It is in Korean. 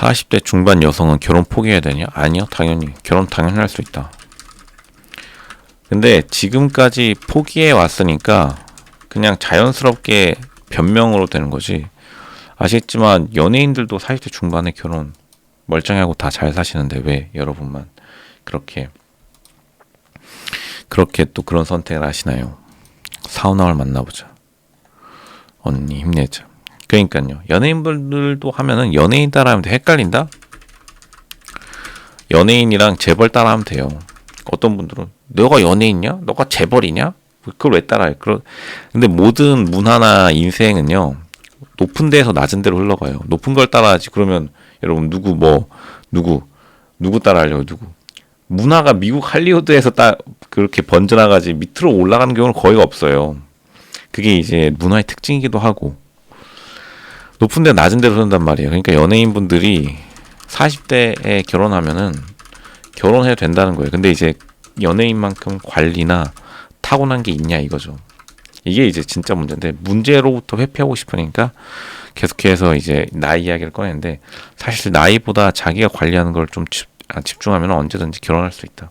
40대 중반 여성은 결혼 포기해야 되냐? 아니요, 당연히. 결혼 당연히 할 수 있다. 근데 지금까지 포기해 왔으니까 그냥 자연스럽게 변명으로 되는 거지. 아시겠지만 연예인들도 40대 중반에 결혼 멀쩡하고 다 잘 사시는데 왜 여러분만 그렇게 그렇게 또 그런 선택을 하시나요? 사우나를 만나보자. 언니 힘내자. 그러니까요. 연예인분들도 하면은 연예인 따라하면 돼. 헷갈린다? 연예인이랑 재벌 따라하면 돼요. 어떤 분들은 너가 연예인이냐? 너가 재벌이냐? 그걸 왜 따라해? 그러 근데 모든 문화나 인생은요. 높은 데에서 낮은 데로 흘러가요. 높은 걸 따라하지. 그러면 여러분 누구 뭐 누구 누구 따라하려고 누구 문화가 미국 할리우드에서 딱 그렇게 번져나가지 밑으로 올라가는 경우는 거의 없어요. 그게 이제 문화의 특징이기도 하고 높은 데 낮은 데로 선단 말이에요. 그러니까 연예인분들이 40대에 결혼하면은 결혼해도 된다는 거예요. 근데 이제 연예인만큼 관리나 타고난 게 있냐 이거죠. 이게 이제 진짜 문제인데 문제로부터 회피하고 싶으니까 계속해서 이제 나이 이야기를 꺼내는데 사실 나이보다 자기가 관리하는 걸 좀 집중하면 언제든지 결혼할 수 있다.